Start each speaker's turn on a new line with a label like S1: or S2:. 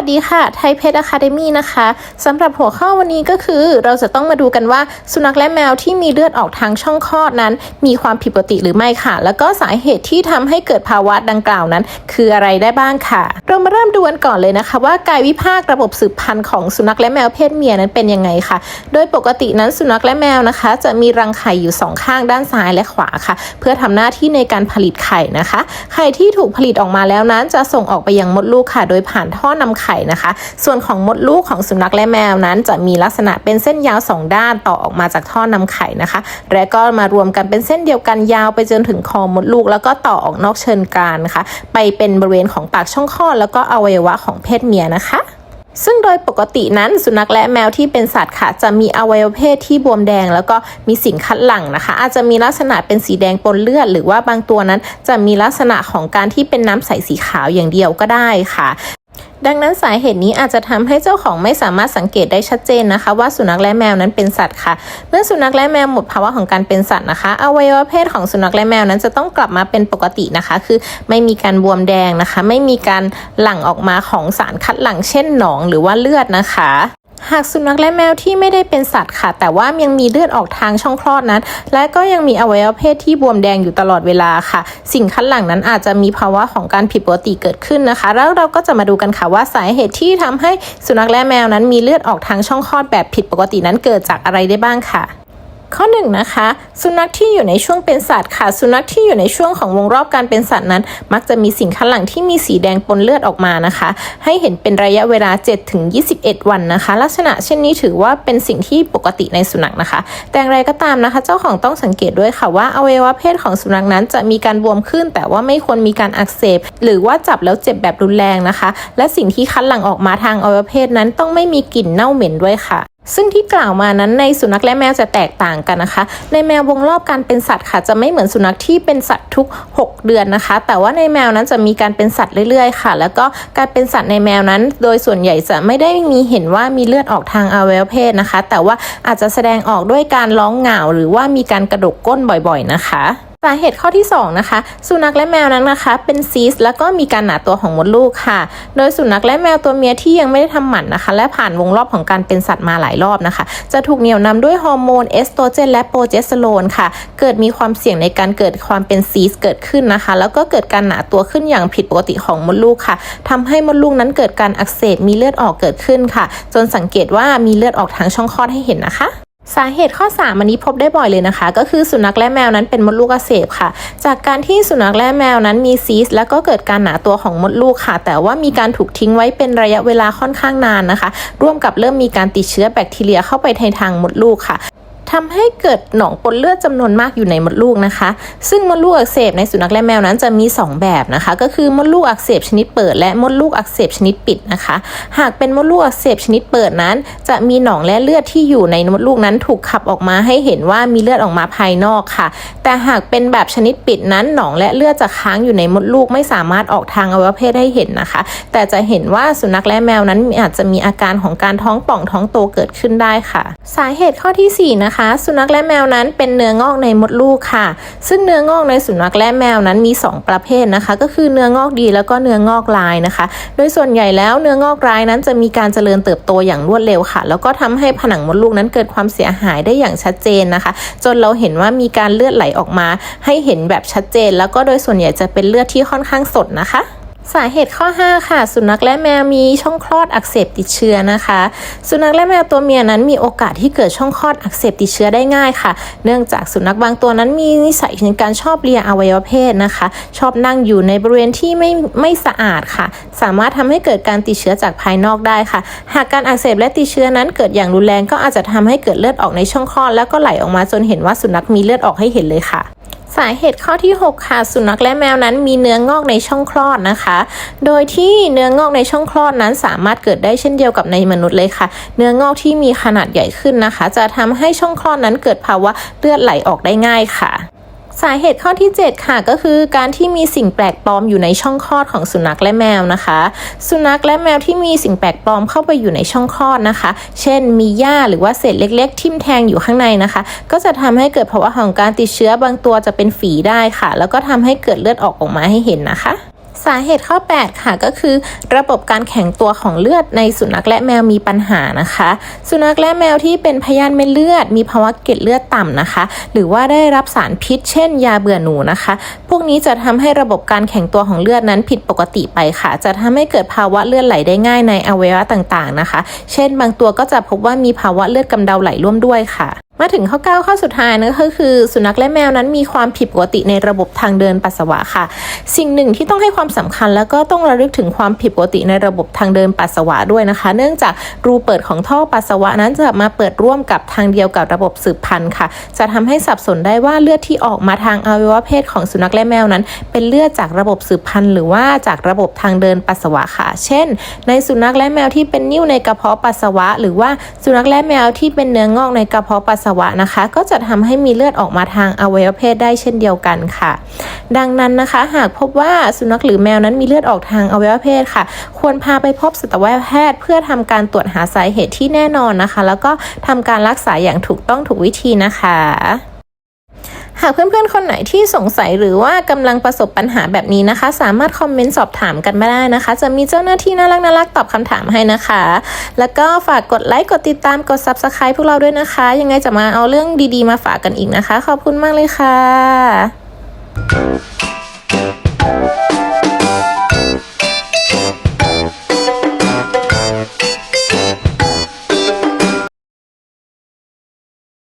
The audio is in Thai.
S1: สวัสดีค่ะไทยเพชรอะคาเดมี่นะคะสำหรับหัวข้อวันนี้ก็คือ เราจะต้องมาดูกันว่าสุนัขและแมวที่มีเลือดออกทางช่องคลอดนั้น มีความผิดปกติหรือไม่ค่ะ แล้วก็สาเหตุที่ทำให้เกิดภาวะดังกล่าวนั้น คืออะไรได้บ้างค่ะ เรามาเริ่มดูกันก่อนเลยนะคะ ว่ากายวิภาคระบบสืบพันธุ์ของสุนัขและแมวเพศเมียนั้นเป็นยังไงค่ะ โดยปกตินั้นสุนัขและแมวนะคะ จะมีรังไข่อยู่สองข้างด้านซ้ายและขวาค่ะ เพื่อทำหน้าที่ในการผลิตไข่นะคะไข่ที่ถูกผลิตออกมาแล้วนั้นจะส่งออกไปยังมดลูกค่ะ โดยผ่านท่อนำไข่นะคะ ส่วนของมดลูกของสุนัขและแมวนั้น จะมีลักษณะเป็นเส้นยาวสองด้านต่อออกมาจากท่อนำไข่นะคะ และก็มารวมกันเป็นเส้นเดียวกันยาวไปจนถึงคอมดลูก แล้วก็ต่อออกนอกเชิงกรานนะคะ ไปเป็นบริเวณของปากช่องคลอดแล้วก็อวัยวะของเพศเมียนะคะซึ่งโดยปกตินั้นสุนัขและแมวที่เป็นสัตว์ค่ะ จะมีอวัยวะเพศที่บวมแดง แล้วก็มีสิ่งคัดหลั่งนะคะ อาจจะมีลักษณะเป็นสีแดงปนเลือด หรือว่าบางตัวนั้นจะมีลักษณะของการที่เป็นน้ำใสสีขาวอย่างเดียวก็ได้ค่ะ ดังนั้นสาเหตุนี้อาจจะทำให้เจ้าของไม่สามารถสังเกตได้ชัดเจนนะคะ ว่าสุนัขและแมวนั้นเป็นสัตว์ค่ะ เมื่อสุนัขและแมวหมดภาวะของการเป็นสัตว์นะคะอวัยวะเพศของสุนัขและแมวนั้นจะต้องกลับมาเป็นปกตินะคะ คือไม่มีการบวมแดงนะคะ ไม่มีการหลั่งออกมาของสารคัดหลั่งเช่นหนองหรือว่าเลือดนะคะ หากสุนัขและแมวที่ไม่ได้เป็นสัตว์ค่ะ แต่ว่ายังมีเลือดออกทางช่องคลอดนั้น และก็ยังมีอวัยวะเพศที่บวมแดงอยู่ตลอดเวลาค่ะ สิ่งคั้นหลังนั้นอาจจะมีภาวะของการผิดปกติเกิดขึ้นนะคะ แล้วเราก็จะมาดูกันค่ะว่าสาเหตุที่ทำให้สุนัขและแมวนั้นมีเลือดออกทางช่องคลอดแบบผิดปกตินั้นเกิดจากอะไรได้บ้างค่ะ ข้อหนึ่งนะคะ สุนัขที่อยู่ในช่วงเป็นสัตว์ค่ะ สุนัขที่อยู่ในช่วงของวงรอบการเป็นสัตว์นั้น มักจะมีสิ่งคัดหลังที่มีสีแดงปนเลือดออกมานะคะ ให้เห็นเป็นระยะเวลา 7 ถึง 21 วันนะคะ ลักษณะเช่นนี้ถือว่าเป็นสิ่งที่ปกติในสุนัขนะคะ แต่อย่างไรก็ตามนะคะ เจ้าของต้องสังเกตด้วยค่ะว่าอวัยวะเพศของสุนัขนั้นจะมีการบวมขึ้น แต่ว่าไม่ควรมีการอักเสบ หรือว่าจับแล้วเจ็บแบบรุนแรงนะคะ และสิ่งที่คัดหลังออกมาทางอวัยวะเพศนั้นต้องไม่มีกลิ่นเน่าเหม็นด้วยค่ะ ซึ่งที่กล่าวมานั้นในสุนัขและแมวจะแตกต่างกันนะคะ ในแมววงรอบการเป็นสัตว์ค่ะ จะไม่เหมือนสุนัขที่เป็นสัตว์ทุก 6 เดือนนะคะ แต่ว่าในแมวนั้นจะมีการเป็นสัตว์เรื่อยๆ ค่ะ แล้วก็การเป็นสัตว์ในแมวนั้น โดยส่วนใหญ่จะไม่ได้มีเห็นว่ามีเลือดออกทางอวัยวะเพศนะคะ แต่ว่าอาจจะแสดงออกด้วยการร้องเหงาหรือว่ามีการกระดกก้นบ่อยๆนะคะ สาเหตุข้อที่ 2 นะคะ สุนัขและแมวนั้นนะคะ เป็นซีสแล้วก็มีการหนาตัวของมดลูกค่ะ โดยสุนัขและแมวตัวเมียที่ยังไม่ได้ทำหมันนะคะ และผ่านวงรอบของการเป็นสัตว์มาหลายรอบนะคะ จะถูกเหนี่ยวนำด้วยฮอร์โมนเอสโตรเจนและโปรเจสเตอโรนค่ะ เกิดมีความเสี่ยงในการเกิดความเป็นซีสเกิดขึ้นนะคะ แล้วก็เกิดการหนาตัวขึ้นอย่างผิดปกติของมดลูกค่ะทำให้มดลูกนั้นเกิดการอักเสบมีเลือดออกเกิดขึ้นค่ะ จนสังเกตว่ามีเลือดออกทางช่องคลอดให้เห็นนะคะ สาเหตุข้อ 3 อันนี้พบได้บ่อยเลยนะคะ ก็คือสุนัขและแมวนั้นเป็นมดลูกอักเสบค่ะ จากการที่สุนัขและแมวนั้นมีซีสแล้วก็เกิดการหนาตัวของมดลูกค่ะ แต่ว่ามีการถูกทิ้งไว้เป็นระยะเวลาค่อนข้างนานนะคะ ร่วมกับเริ่มมีการติดเชื้อแบคทีเรียเข้าไปในทางมดลูกค่ะ ทำให้เกิดหนองปนเลือดจำนวนมากอยู่ในมดลูกนะคะ ซึ่งมดลูกอักเสบในสุนัขและแมวนั้นจะมี 2 แบบนะคะ ก็คือมดลูกอักเสบชนิดเปิด และมดลูกอักเสบชนิดปิดนะคะ หากเป็นมดลูกอักเสบชนิดเปิดนั้น จะมีหนองและเลือดที่อยู่ในมดลูกนั้นถูกขับออกมาให้เห็นว่ามีเลือดออกมาภายนอกค่ะ แต่หากเป็นแบบชนิดปิดนั้น หนองและเลือดจะค้างอยู่ในมดลูกไม่สามารถออกทางอวัยวะเพศให้เห็นนะคะ แต่จะเห็นว่าสุนัขและแมวนั้นอาจจะมีอาการของการท้องป่องท้องโตเกิดขึ้นได้ค่ะ สาเหตุข้อทีสี่4นะคะสุนัขและแมวนั้นเป็นเนื้องอกในมดลูกค่ะ ซึ่งเนื้องอกในสุนัขและแมวนั้นมี 2 ประเภทนะคะ ก็คือเนื้องอกดีแล้วก็เนื้องอกลายนะคะ โดยส่วนใหญ่แล้วเนื้องอกร้ายนั้นจะมีการเจริญเติบโตอย่างรวดเร็วค่ะ แล้วก็ทำให้ผนังมดลูกนั้นเกิดความเสียหายได้อย่างชัดเจนนะคะ จนเราเห็นว่ามีการเลือดไหลออกมา ให้เห็นแบบชัดเจน แล้วก็โดยส่วนใหญ่จะเป็นเลือดที่ค่อนข้างสดนะคะ สาเหตุข้อ 5 ค่ะ สุนัขและแมวมีช่องคลอดอักเสบติดเชื้อนะคะ สุนัขและแมวตัวเมียนั้นมีโอกาสที่เกิดช่องคลอดอักเสบติดเชื้อได้ง่ายค่ะ เนื่องจากสุนัขบางตัวนั้นมีนิสัยในการชอบเลียอวัยวะเพศนะคะ ชอบนั่งอยู่ในบริเวณที่ไม่ไม่สะอาดค่ะ สามารถทำให้เกิดการติดเชื้อจากภายนอกได้ค่ะ หากการอักเสบและติดเชื้อนั้นเกิดอย่างรุนแรงก็อาจจะทำให้เกิดเลือดออกในช่องคลอดแล้วก็ไหลออกมาจนเห็นว่าสุนัขมีเลือดออกให้เห็นเลยค่ะ สาเหตุข้อที่ 6 ค่ะ สุนัขและแมวนั้นมีเนื้องอกในช่องคลอดนะคะ โดยที่เนื้องอกในช่องคลอดนั้นสามารถเกิดได้เช่นเดียวกับในมนุษย์เลยค่ะ เนื้องอกที่มีขนาดใหญ่ขึ้นนะคะ จะทำให้ช่องคลอดนั้นเกิดภาวะเลือดไหลออกได้ง่ายค่ะ สาเหตุข้อที่ 7 ค่ะก็คือการที่มีสิ่งแปลกปลอมอยู่ในช่องคลอดของสุนัขและแมวนะคะ สุนัขและแมวที่มีสิ่งแปลกปลอมเข้าไปอยู่ในช่องคลอดนะคะ เช่น มีหญ้าหรือว่าเศษเล็ก ๆ ทิ่มแทงอยู่ข้างในนะคะ ก็จะทำให้เกิดภาวะของการติดเชื้อบางตัวจะเป็นฝีได้ค่ะ แล้วก็ทำให้เกิดเลือดออกออกมาให้เห็นนะคะ สาเหตุข้อ 8 ค่ะก็คือ ระบบการแข็งตัวของเลือดในสุนัขและแมวมีปัญหานะคะ สุนัขและแมวที่เป็นพยาธิเม็ดเลือด มีภาวะเกล็ดเลือดต่ำนะคะ หรือว่าได้รับสารพิษ เช่น ยาเบื่อหนูนะคะ พวกนี้จะทำให้ระบบการแข็งตัวของเลือดนั้นผิดปกติไปค่ะ จะทำให้เกิดภาวะเลือดไหลได้ง่ายในอวัยวะต่างๆนะคะ เช่น บางตัวก็จะพบว่ามีภาวะเลือดกำเดาไหลร่วมด้วยค่ะ มาถึงข้อ 9 ข้อสุดท้ายนะก็คือ สุนัขและแมวนั้นมีความผิดปกติในระบบทางเดินปัสสาวะค่ะ สิ่งหนึ่งที่ต้องให้ความสำคัญ แล้วก็ต้องระลึกถึงความผิดปกติในระบบทางเดินปัสสาวะด้วยนะคะ เนื่องจากรูเปิดของท่อปัสสาวะนั้นจะมาเปิดร่วมกับทางเดียวกับระบบสืบพันธุ์ค่ะ จะทำให้สับสนได้ว่าเลือดที่ออกมาทางอวัยวะเพศของสุนัขและแมวนั้น เป็นเลือดจากระบบสืบพันธุ์หรือว่าจากระบบทางเดินปัสสาวะค่ะ เช่น ในสุนัขและแมวที่เป็นนิ่วในกระเพาะปัสสาวะ หรือว่าสุนัขและแมวที่เป็นเนื้องอกในกระเพาะปัสสาวะนะคะ ก็จะทำให้มีเลือดออกมาทางอวัยวะเพศได้เช่นเดียวกันค่ะ ดังนั้นนะคะ หากพบว่าสุนัขหรือแมวนั้นมีเลือดออกทางอวัยวะเพศค่ะ ควรพาไปพบสัตวแพทย์เพื่อทำการตรวจหาสาเหตุที่แน่นอนนะคะ แล้วก็ทำการรักษาอย่างถูกต้องถูกวิธีนะคะ หากเพื่อนๆ คนไหนที่สงสัยหรือว่ากำลังประสบปัญหาแบบนี้นะคะ สามารถคอมเมนต์สอบถามกันมาได้นะคะ จะมีเจ้าหน้าที่น่ารักน่ารักตอบคำถามให้นะคะ แล้วก็ฝากกดไลค์กดติดตามกด Subscribe พวกเราด้วยนะคะ ยังไงจะมาเอาเรื่องดีๆมาฝากกันอีกนะคะ ขอบคุณมากเลยค่ะ